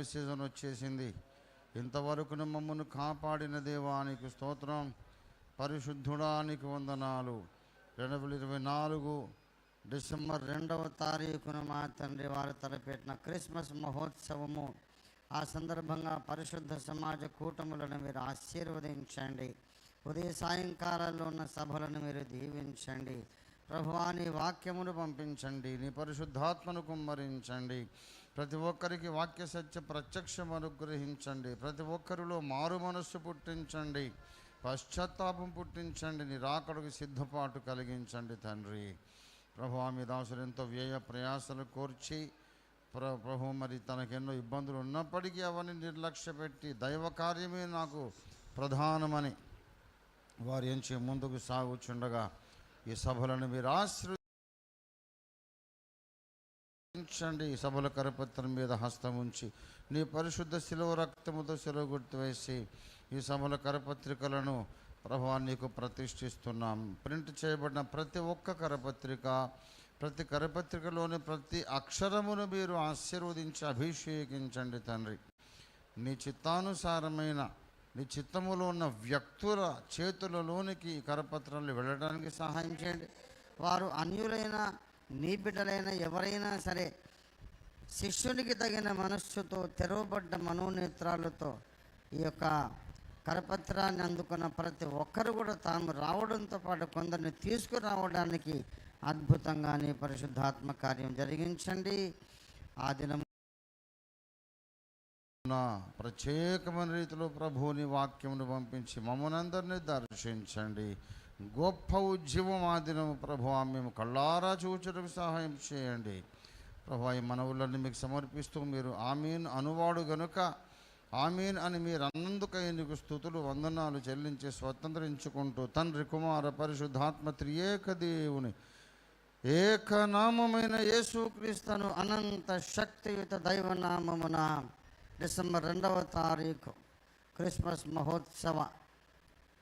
Season వచ్చేసింది. ఇంతవరకు మమ్మను కాపాడిన దేవానికి స్తోత్రం. పరిశుద్ధుడానికి వందనాలు. రెండు వేల ఇరవై నాలుగు డిసెంబర్ రెండవ తారీఖున మా తండ్రి వారు తలపెట్టిన క్రిస్మస్ మహోత్సవము. ఆ సందర్భంగా పరిశుద్ధ సమాజ కూటములను మీరు ఆశీర్వదించండి. ఉదయ సాయంకాలాల్లో ఉన్న సభలను మీరు దీవించండి. ప్రభువాని వాక్యమును పంపించండి. నీ పరిశుద్ధాత్మను కుమ్మరించండి. ప్రతి ఒక్కరికి వాక్య సత్య ప్రత్యక్షం అనుగ్రహించండి. ప్రతి ఒక్కరిలో మారు మనస్సు పుట్టించండి. పశ్చాత్తాపం పుట్టించండి. నిరాకడకు సిద్ధపాటు కలిగించండి తండ్రి. ప్రభు మీ దాసులు ఎంతో వ్యయ ప్రయాసలు కోర్చి ప్ర ప్రభు మరి తనకెన్నో ఇబ్బందులు ఉన్నప్పటికీ అవన్నీ నిర్లక్ష్య పెట్టి దైవ కార్యమే నాకు ప్రధానమని వారు ఎంచి ముందుకు సాగుచుండగా ఈ సభలను మీరు ఆశ్ర ఉంచండి ఈ సభల కరపత్రం మీద హస్తం ఉంచి నీ పరిశుద్ధ శిలువ రక్తముతో శిలువ గుర్తు వేసి ఈ సభల కరపత్రికలను ప్రభా నీకు ప్రతిష్ఠిస్తున్నాం. ప్రింట్ చేయబడిన ప్రతి ఒక్క కరపత్రిక ప్రతి కరపత్రికలోని ప్రతి అక్షరమును మీరు ఆశీర్వదించి అభిషేకించండి తండ్రి. నీ చిత్తానుసారమైన నీ చిత్తములో ఉన్న వ్యక్తుల చేతులలోనికి ఈ కరపత్రాలు వెళ్ళడానికి సహాయం చేయండి. వారు అన్యులైన నీ బిడ్డలైన ఎవరైనా సరే శిష్యునికి తగిన మనస్సుతో తెరవబడ్డ మనోనేత్రాలతో ఈ యొక్క కరపత్రాన్ని అందుకున్న ప్రతి ఒక్కరు కూడా తాము రావడంతో పాటు కొందరిని తీసుకురావడానికి అద్భుతంగానే పరిశుద్ధాత్మ కార్యం జరిగించండి. ఆ దినం ప్రత్యేకమైన రీతిలో ప్రభువుని వాక్యమును పంపించి మమ్మల్ని దర్శించండి. గొప్ప ఉద్యమం ఆ దినము ప్రభు మేము కళ్ళారా చూచడం సహాయం చేయండి. ప్రభు ఈ మనవులన్నీ మీకు సమర్పిస్తూ మీరు ఆమీన్ అనువాడు గనుక ఆమీన్ అని మీరు అన్నందుకై నీకు స్థుతులు వందనాలు చెల్లించి స్వతంత్రించుకుంటూ తండ్రి కుమార పరిశుద్ధాత్మ త్రియేక దేవుని ఏకనామమైన యేసుక్రీస్తును అనంత శక్తియుత దైవనామమున డిసెంబర్ రెండవ తారీఖు క్రిస్మస్ మహోత్సవ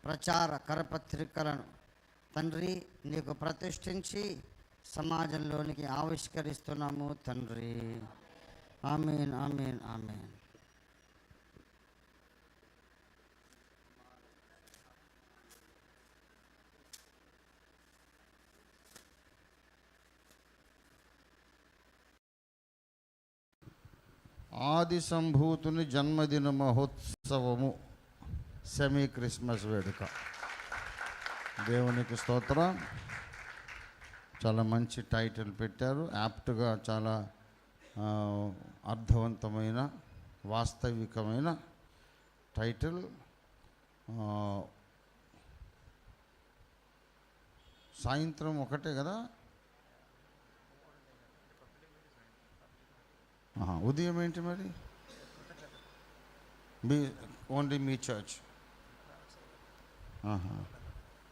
ప్రచార కరపత్రికలను తండ్రి నీకు ప్రతిష్ఠించి సమాజంలోనికి ఆవిష్కరిస్తున్నాము తండ్రి. Amen amen amen. ఆది సంభూతుని జన్మదిన మహోత్సవము. సెమీ క్రిస్మస్ వేడుక. దేవునికి స్తోత్రం. చాలా మంచి టైటిల్ పెట్టారు. యాప్ట్గా చాలా అర్థవంతమైన వాస్తవికమైన టైటిల్ సాయంత్రం ఒకటే కదా? ఉదయం ఏంటి మరి? మీ ఓన్లీ మీ చర్చ్.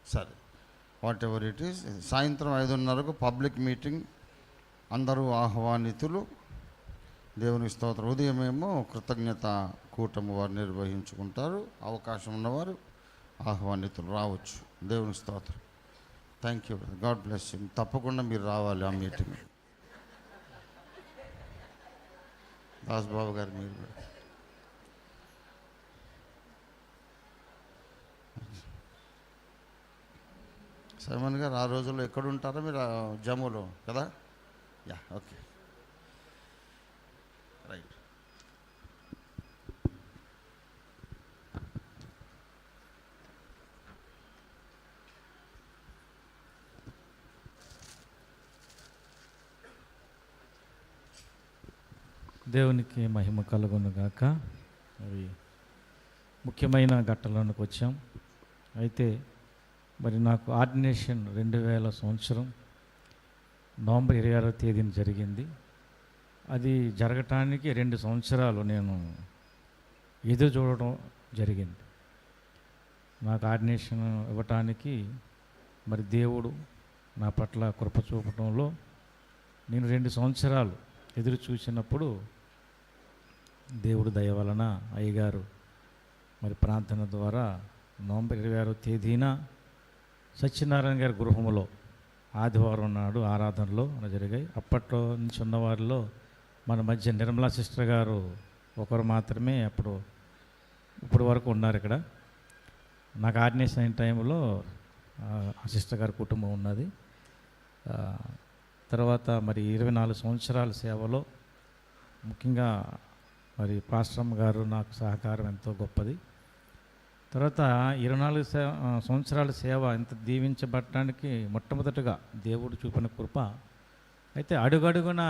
సరే. వాట్ ఎవర్ ఇట్ ఈస్ సాయంత్రం ఐదున్నరకు పబ్లిక్ మీటింగ్ అందరూ ఆహ్వానితులు దేవునికి స్తోత్రం. ఉదయమేమో కృతజ్ఞత కూటమి వారు నిర్వహించుకుంటారు. అవకాశం ఉన్నవారు ఆహ్వానితులు రావచ్చు. దేవునికి స్తోత్రం. Thank you God bless you తప్పకుండా మీరు రావాలి ఆ మీటింగ్. దాస్ బాబు గారు మీరు కూడా. సైమన్ గారు ఆ రోజుల్లో ఎక్కడుంటారో మీరు జమ్మూలో జమ్ములో కదా? Yeah okay. రైట్. దేవునికి మహిమ కలుగునుగాక అవి ముఖ్యమైన ఘట్టంలోనికి వచ్చాం. అయితే మరి నాకు ఆర్డినేషన్ రెండు వేల సంవత్సరం నవంబర్ ఇరవై ఆరో తేదీన జరిగింది. అది జరగటానికి రెండు సంవత్సరాలు నేను ఎదురు చూడడం జరిగింది. నాకు ఆర్డినేషన్ ఇవ్వటానికి మరి దేవుడు నా పట్ల కృప చూపడంలో నేను రెండు సంవత్సరాలు ఎదురు చూసినప్పుడు దేవుడు దయ వలన అయ్యగారు మరి ప్రార్థన ద్వారా నవంబర్ ఇరవై ఆరో తేదీన సత్యనారాయణ గారి గృహములో ఆదివారం నాడు ఆరాధనలో జరిగాయి. అప్పట్లో నుంచి ఉన్నవారిలో మన మధ్య నిర్మలా సిస్టర్ గారు ఒకరు మాత్రమే అప్పుడు ఇప్పుడు వరకు ఉన్నారు ఇక్కడ. నాకు ఆర్డినేషన్ అయిన టైంలో ఆ, సిస్టర్ గారి కుటుంబం ఉన్నది. తర్వాత మరి ఇరవై నాలుగు సంవత్సరాల సేవలో ముఖ్యంగా మరి పాశ్రమ్ గారు నాకు సహకారం ఎంతో గొప్పది. తర్వాత ఇరవై నాలుగు సంవత్సరాల సేవ ఇంత దీవించబడటానికి మొట్టమొదటగా దేవుడు చూపిన కృప. అయితే అడుగడుగున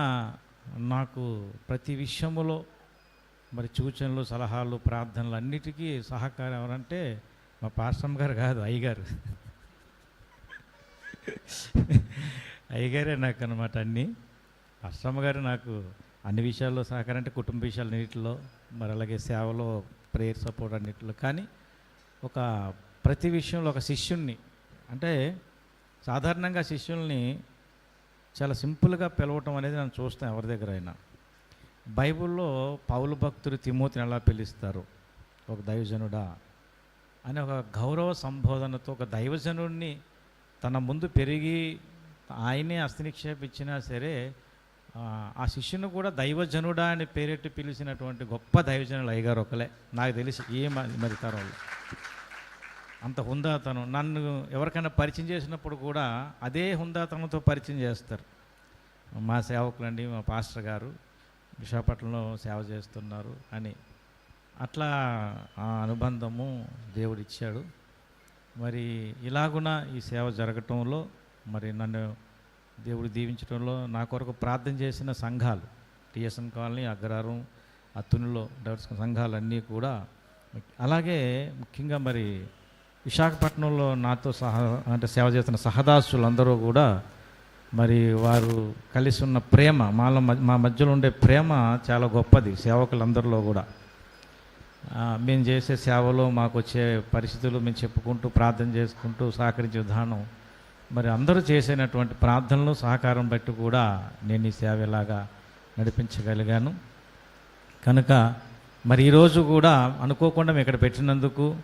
నాకు ప్రతి విషయములో మరి సూచనలు సలహాలు ప్రార్థనలు అన్నిటికీ సహకారం ఎవరంటే మా పాస్టమ్ గారు కాదు అయ్యగారు. అయ్యగారే నాకు అనమాట అన్నీ. అష్టమ్మ గారు నాకు అన్ని విషయాల్లో సహకారం అంటే కుటుంబ విషయాలు అన్నింటిలో మరి అలాగే సేవలో ప్రేయర్ సపోర్ట్ అన్నింటిలో. కానీ ఒక ప్రతి విషయంలో ఒక శిష్యుణ్ణి అంటే సాధారణంగా శిష్యుల్ని చాలా సింపుల్గా పిలవటం అనేది నేను చూస్తాను ఎవరి దగ్గర అయినా. బైబిల్లో పౌలు భక్తుడు తిమోతిని ఎలా పిలుస్తారు? ఒక దైవజనుడా అని ఒక గౌరవ సంబోధనతో ఒక దైవజనుడిని తన ముందు పెరిగి ఆయనే అస్థినిక్షేపించినా సరే ఆ, శిష్యుని కూడా దైవజనుడా అని పేరెట్టి పిలిచినటువంటి గొప్ప దైవజనులు అయ్యగారు ఒకలే. నాకు తెలిసి ఏ మరి తరంలో అంత హుందాతనం. నన్ను ఎవరికైనా పరిచయం చేసినప్పుడు కూడా అదే హుందాతనంతో పరిచయం చేస్తారు. మా సేవకులండి మా పాస్టర్ గారు విశాఖపట్నంలో సేవ చేస్తున్నారు అని. అట్లా ఆ అనుబంధము దేవుడిచ్చాడు. మరి ఇలాగున ఈ సేవ జరగటంలో మరి నన్ను దేవుడు దీవించడంలో నా కొరకు ప్రార్థన చేసిన సంఘాలు టిఎస్ఎన్ కాలనీ అగ్రహారం అత్తునిలో డైవర్స్ సంఘాలన్నీ కూడా అలాగే ముఖ్యంగా మరి విశాఖపట్నంలో నాతో సహా అంటే సేవ చేస్తున్న సహదాసులందరూ కూడా మరి వారు కలిసి ఉన్న ప్రేమ మాలో మా మధ్యలో ఉండే ప్రేమ చాలా గొప్పది సేవకులందరిలో కూడా. మేము చేసే సేవలో మాకు వచ్చే పరిస్థితులు మేము చెప్పుకుంటూ ప్రార్థన చేసుకుంటూ సహకరించే విధానం మరి అందరూ చేసినటువంటి ప్రార్థనలు సహకారం బట్టి కూడా నేను ఈ సేవ ఇలాగా నడిపించగలిగాను. కనుక మరి ఈరోజు కూడా అనుకోకుండా మేము ఇక్కడ పెట్టినందుకు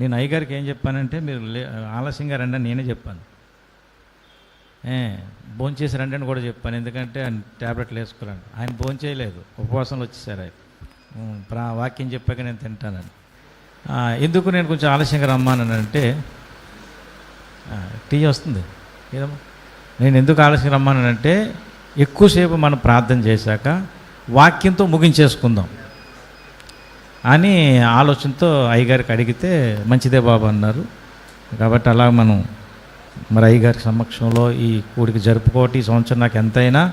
నేను అయ్యగారికి ఏం చెప్పానంటే మీరు లే- ఆలస్యంగా రండి అని నేనే చెప్పాను. భోంచేసి రండి అని కూడా చెప్పాను. ఎందుకంటే ఆయన ట్యాబ్లెట్లు వేసుకురండి ఆయన భోంచేయలేదు. ఉపవాసంలో వచ్చేసారు ఆయన. ప్రా వాక్యం చెప్పాక నేను తింటానని. ఎందుకు నేను కొంచెం ఆలస్యంగా రమ్మానంటే అంటే టీ వస్తుంది. ఏదమ్మా నేను ఎందుకు ఆలస్యం రమ్మానంటే ఎక్కువసేపు మనం ప్రార్థన చేశాక వాక్యంతో ముగించేసుకుందాం అని ఆలోచనతో అయ్యగారికి అడిగితే మంచిదే బాబు అన్నారు. కాబట్టి అలా మనం మరి అయ్యగారి సమక్షంలో ఈ కూడికి జరుపుకోవటం ఈ సంవత్సరం నాకు ఎంతైనా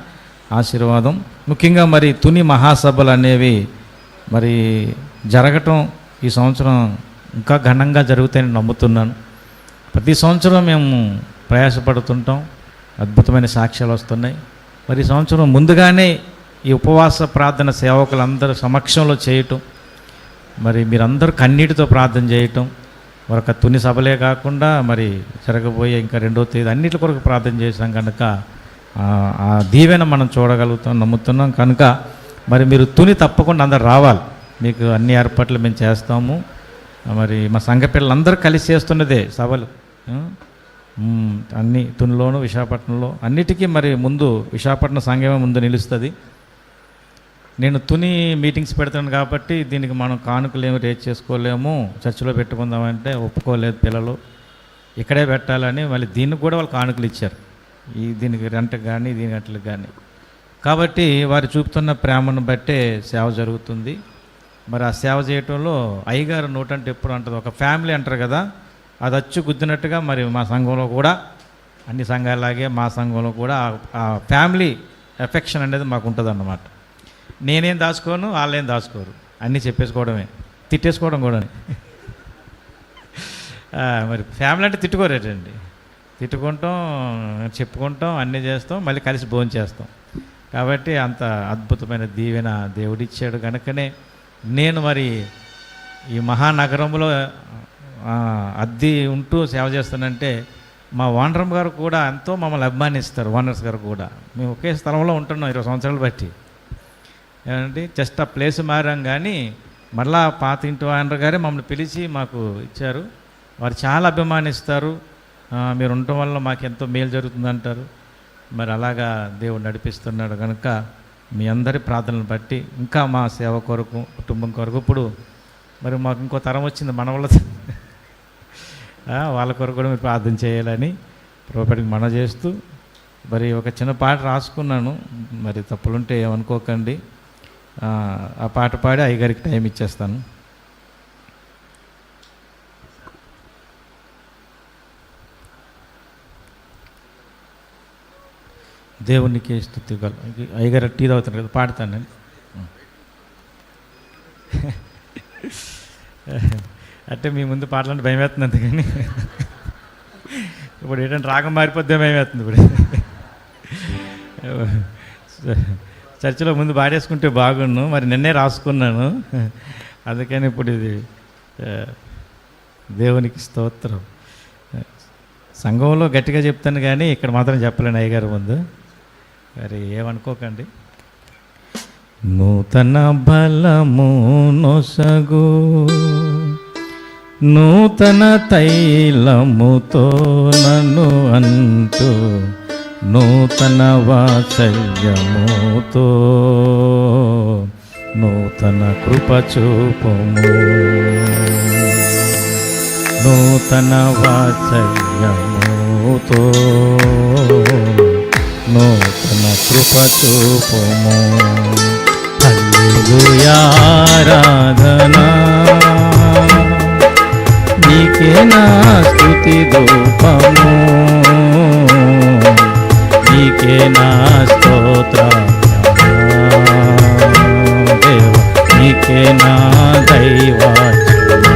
ఆశీర్వాదం. ముఖ్యంగా మరి తుని మహాసభలు అనేవి మరి జరగటం ఈ సంవత్సరం ఇంకా ఘనంగా జరుగుతాయని నమ్ముతున్నాను. ప్రతి సంవత్సరం మేము ప్రయాసపడుతుంటాం. అద్భుతమైన సాక్ష్యాలు వస్తున్నాయి. మరి సంవత్సరం ముందుగానే ఈ ఉపవాస ప్రార్థన సేవకులందరూ సమక్షంలో చేయటం మరి మీరందరూ కన్నీటితో ప్రార్థన చేయటం మరొక తుని సభలే కాకుండా మరి జరగబోయే ఇంకా రెండో తేదీ అన్నిటి కొరకు ప్రార్థన చేసాం కనుక ఆ- దీవెన మనం చూడగలుగుతాం నమ్ముతున్నాం. కనుక మరి మీరు తుని తప్పకుండా అందరు రావాలి. మీకు అన్ని ఏర్పాట్లు మేము చేస్తాము. మరి మా సంఘ పిల్లలందరూ కలిసి చేస్తున్నదే సభలు. అన్ని తునిలోను విశాఖపట్నంలో. అన్నిటికీ మరి ముందు విశాఖపట్నం సంఘమే ముందు నిలుస్తుంది. నేను తుని మీటింగ్స్ పెడతాను కాబట్టి దీనికి మనం కానుకలు ఏమి రేట్ చేసుకోలేము చర్చిలో పెట్టుకుందామంటే ఒప్పుకోలేదు పిల్లలు. ఇక్కడే పెట్టాలని మళ్ళీ దీనికి కూడా వాళ్ళు కానుకలు ఇచ్చారు. ఈ దీనికి రెంట్కి కానీ దీని గంటలకు కానీ కాబట్టి వారు చూపుతున్న ప్రేమను బట్టే సేవ జరుగుతుంది. మరి ఆ సేవ చేయటంలో అయ్యగారు నోటంటే అంటే ఎప్పుడు అంటుంది. ఒక ఫ్యామిలీ అంటారు కదా అది అచ్చు గుద్దినట్టుగా మరి మా సంఘంలో కూడా అన్ని సంఘాలాగే మా సంఘంలో కూడా ఆ- ఫ్యామిలీ ఎఫెక్షన్ అనేది మాకు ఉంటుంది అన్నమాట నేనేం దాచుకోను వాళ్ళేం దాచుకోరు. అన్నీ చెప్పేసుకోవడమే. తిట్టేసుకోవడం కూడా. మరి ఫ్యామిలీ అంటే తిట్టుకోరేటండి. తిట్టుకుంటాం చెప్పుకుంటాం అన్నీ చేస్తాం మళ్ళీ కలిసి భోజనం చేస్తాం. కాబట్టి అంత అద్భుతమైన దీవెన దేవుడిచ్చాడు కనుకనే నేను మరి ఈ మహానగరంలో అద్దె ఉంటూ సేవ చేస్తానంటే మా ఓనరమ్మ గారు కూడా ఎంతో మమ్మల్ని అభిమానిస్తారు ఓనర్స్ గారు కూడా. మేము ఒకే స్థలంలో ఉంటున్నాం ఇరవై సంవత్సరాలు బట్టి. ఏమంటే జస్ట్ ఆ ప్లేస్ మారాం కానీ మళ్ళా పాత ఇంటి వానర్ గారే మమ్మల్ని పిలిచి మాకు ఇచ్చారు. వారు చాలా అభిమానిస్తారు. మీరు ఉండటం వల్ల మాకు ఎంతో మేలు జరుగుతుందంటారు. మరి అలాగా దేవుడు నడిపిస్తున్నాడు కనుక మీ అందరి ప్రార్థనలు బట్టి ఇంకా మా సేవ కొరకు కుటుంబం కొరకు ఇప్పుడు మరి మాకు ఇంకో తరం వచ్చింది మన వల్ల. వాళ్ళ కొరకు కూడా మీరు ప్రార్థన చేయాలని ప్రభుపడికి మన చేస్తూ మరి ఒక చిన్న పాట రాసుకున్నాను. మరి తప్పులుంటే ఏమనుకోకండి. ఆ, పాట పాడి అయ్యగారికి టైం ఇచ్చేస్తాను. దేవునికి స్థుతి గల అయ్యగారు టీ తాగుతారు కదా పాడతాను నేను అంటే మీ ముందు పాటలంటే భయం వేస్తుంది కానీ ఇప్పుడు ఏంటంటే రాగం మారిపోద్దే భయం వేస్తుంది ఇప్పుడు. చర్చిలో ముందు పాడేసుకుంటే బాగుండు మరి నిన్నే రాసుకున్నాను. అందుకని ఇప్పుడు ఇది దేవునికి స్తోత్రం. సంఘంలో గట్టిగా చెప్తాను కానీ ఇక్కడ మాత్రం చెప్పలేను అయ్యగారు ముందు. మరి ఏమనుకోకండి. నూతన బలము నొసగు. నూతన తైలముతో నన్ను అంటూ నూతన వాత్సల్యముతో నూతన కృపచూపము నూతన వాత్సల్యముతో నూతన కృపచూపము చూపుము. హల్లెలూయారాధనా నీకే నా స్తుతి దూపము నీకే నా స్తోత్ర దేవ నీకే నా దైవాచనా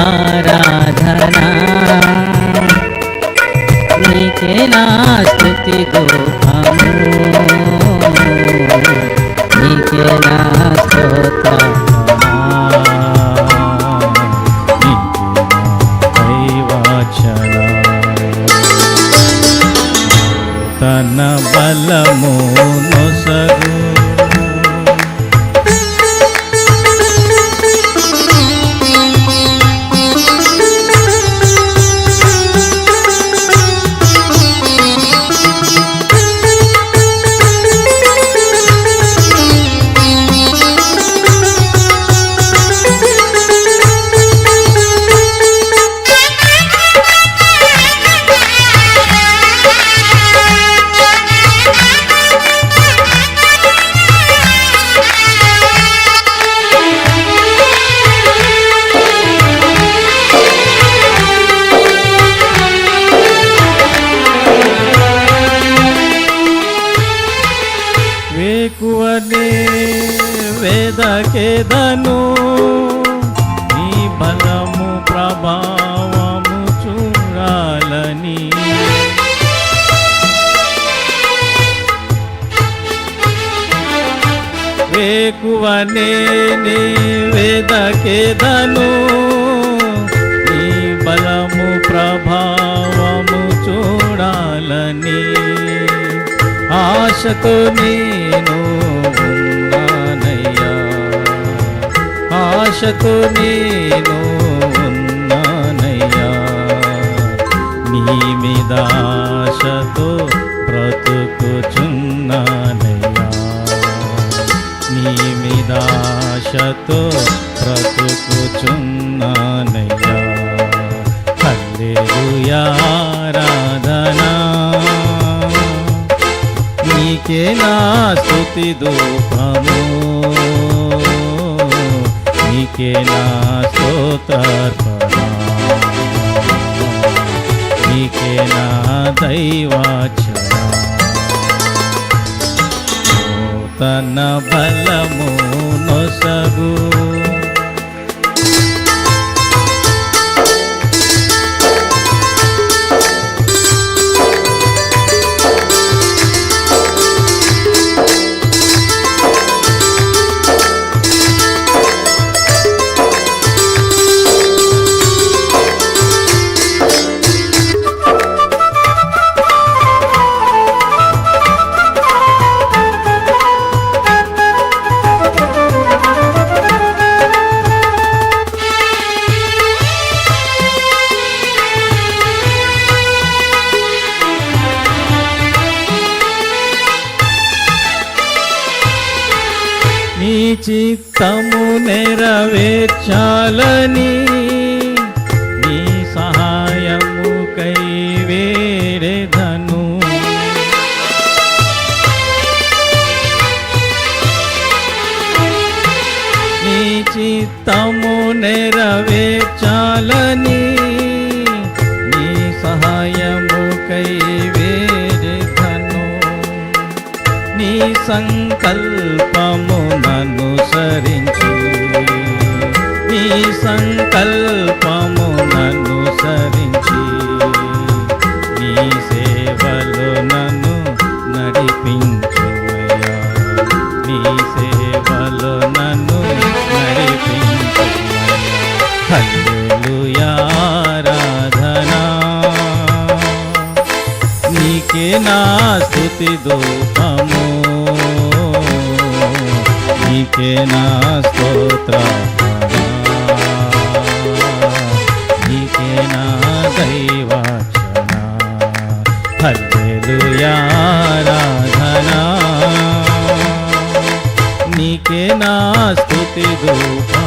హల్లెలూయారాధనా నీకే నా తన బలము వేకువనే వేదకేదను? నీ బలము ప్రభావము చూడాలని. వేకువనే నీ వేదకేదను? నీ బలము ప్రభావము చూడాలని. ఆశతో నేను ఉన్నానయ్యా. ఆశతో నేను ఉన్నానయ్యా. నీ మీద ఆశతో బ్రతుకుచున్నానయ్యా. నీ మీద ఆశతో బ్రతుకుచున్నానయ్యా. హల్లెలూయా రాధ నీకే నా స్తుతి దూపము నీకే నా స్తోత్రార్పణ? నీకే నా దైవాచన తన బలము నొసగు సంకల్పము ననుసరించి నీ సంకల్పము ననుసరించి నీ సేవలు నన్ను నడిపించుమయ్యా. నీ సేవలు నన్ను నడిపించుమయ్యా. హల్లెలూయా నీకే నా స్థుతి దూపము నీకే నా స్తోత్ర. నీకే నా దైవాచన హల్లెలూయా నీకే నా స్థుతి దూపము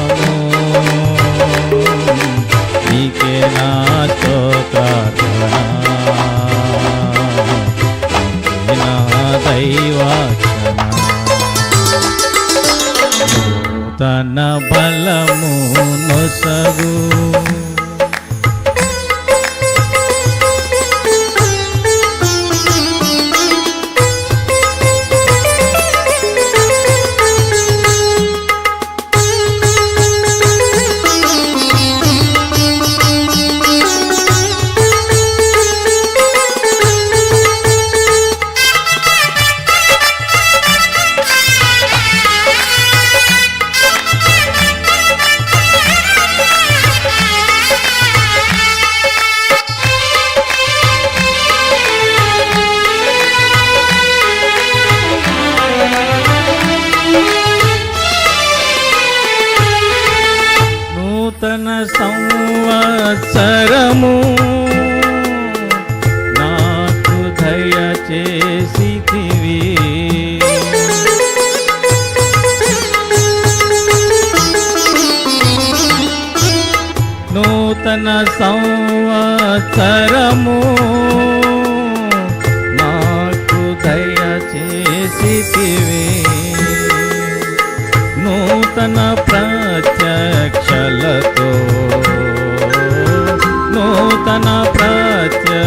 తన ప్రత్యక్షలతో.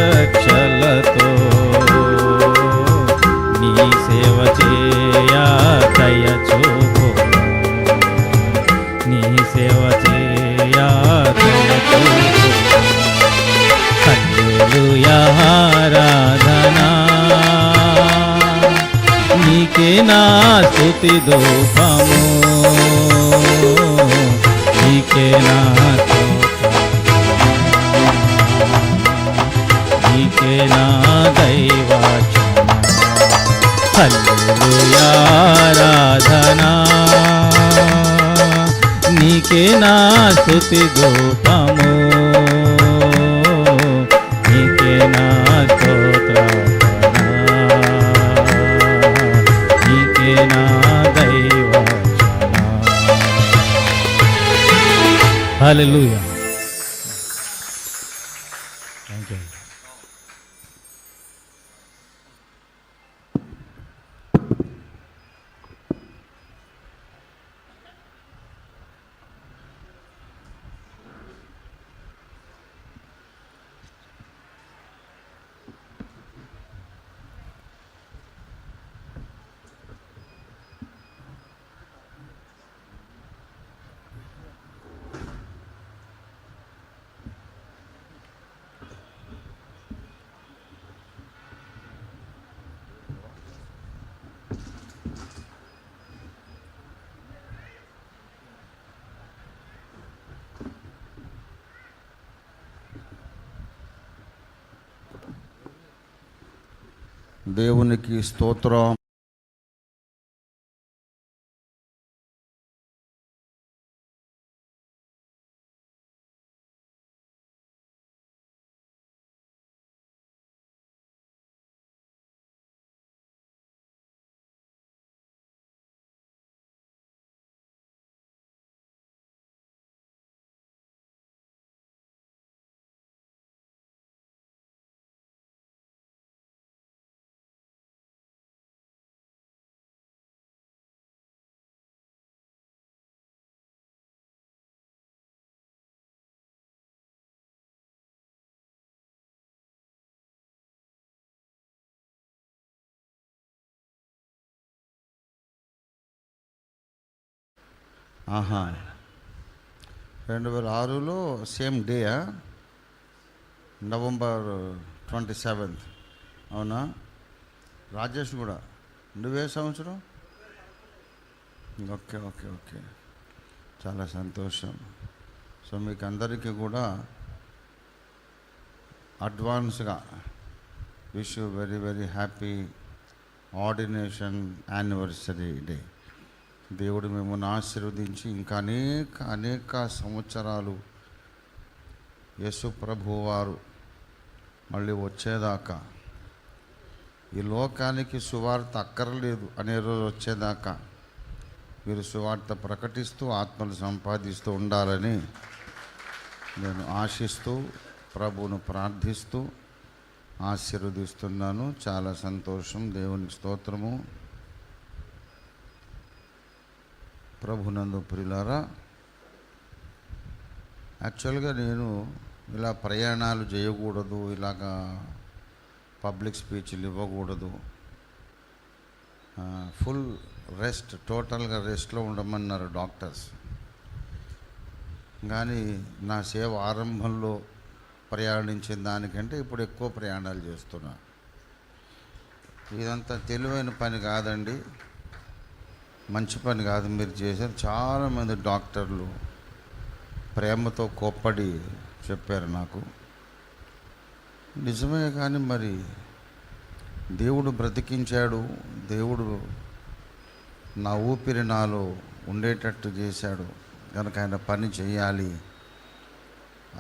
నీ సేవ చేయా దయ చూపు. నీ సేవ చేయా దయ చూపు. ఆరాధనా. నీకే నా స్థుతి దూపము ఆరాధనా. నీకే నా స్థుతి దూపము నీకే నా స్తోత్ర నీకే నా దైవ హల్లెలూయా. దేవునికి స్తోత్రం. ఆహా. రెండు వేల ఆరులో same day November twenty seventh. అవునా? రాజేష్ కూడా. నువ్వే సంవత్సరం? Okay okay okay. చాలా సంతోషం. సో మీకు అందరికీ కూడా అడ్వాన్స్గా wish you very very happy ordination anniversary day. దేవుడు మిమ్మల్ని ఆశీర్వదించి ఇంకా అనేక అనేక సంవత్సరాలు యేసు ప్రభువారు మళ్ళీ వచ్చేదాకా ఈ లోకానికి సువార్త అక్కర్లేదు అనే రోజు వచ్చేదాకా మీరు సువార్త ప్రకటిస్తూ ఆత్మలు సంపాదిస్తూ ఉండాలని నేను ఆశిస్తూ ప్రభువును ప్రార్థిస్తూ ఆశీర్వదిస్తున్నాను. చాలా సంతోషం. దేవుని స్తోత్రము. ప్రభునందు ప్రియులారా యాక్చువల్గా నేను ఇలా ప్రయాణాలు చేయకూడదు ఇలాగా పబ్లిక్ స్పీచ్లు ఇవ్వకూడదు. ఫుల్ రెస్ట్ టోటల్గా రెస్ట్లో ఉండమన్నారు డాక్టర్స్. కానీ నా సేవ ఆరంభంలో ప్రయాణించిన దానికంటే ఇప్పుడు ఎక్కువ ప్రయాణాలు చేస్తున్నా. ఇదంతా తెలివైన పని కాదండి. మంచి పని కాదు మీరు చేశారు. చాలామంది డాక్టర్లు ప్రేమతో కోప్పడి చెప్పారు నాకు. నిజమే కానీ మరి దేవుడు బ్రతికించాడు. దేవుడు నా ఊపిరి నాలో ఉండేటట్టు చేశాడు. కనుక ఆయన పని చేయాలి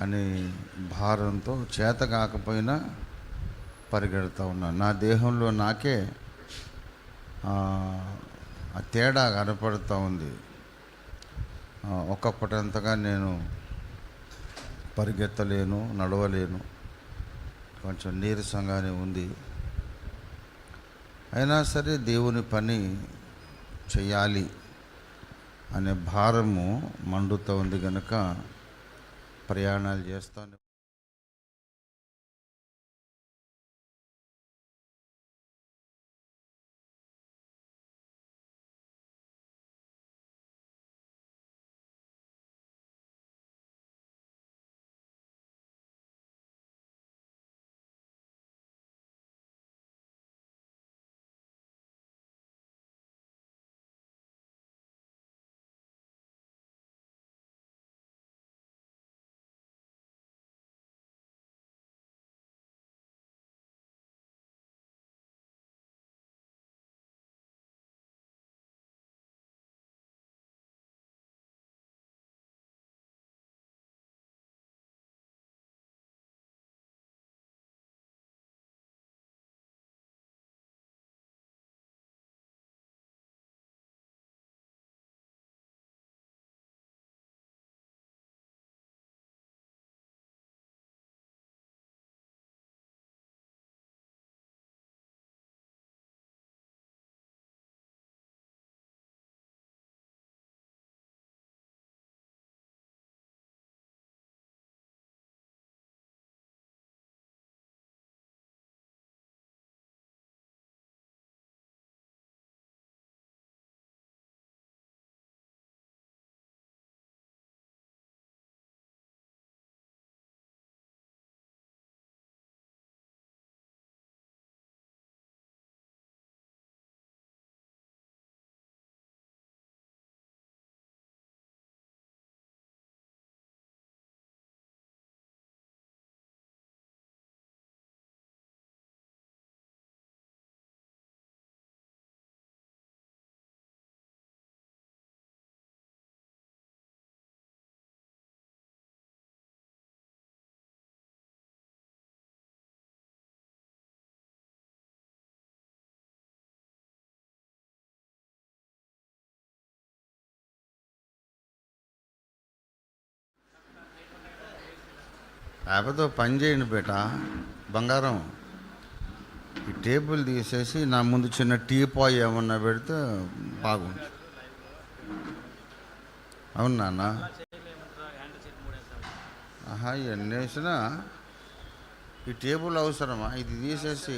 అని భారంతో చేత కాకపోయినా పరిగెడతా ఉన్నాను నా దేహంలో నాకే ఆ, తేడా కనపడుతూ ఉంది. ఆ, నేను పరిగెత్తలేను నడవలేను. కొంచెం నీరసంగానే ఉంది. అయినా సరే దేవుని పని చేయాలి అనే భారము మండుతూ ఉంది కనుక ప్రయాణాలు చేస్తాను. లేకపోతే పని చేయండి బేట. బంగారం ఈ టేబుల్ తీసేసి నా ముందు చిన్న టీ పాయ్ ఏమన్నా పెడితే బాగుంది అవును నాన్న. ఆహా ఇవన్నీ వేసినా ఈ టేబుల్ అవసరమా? ఇది తీసేసి.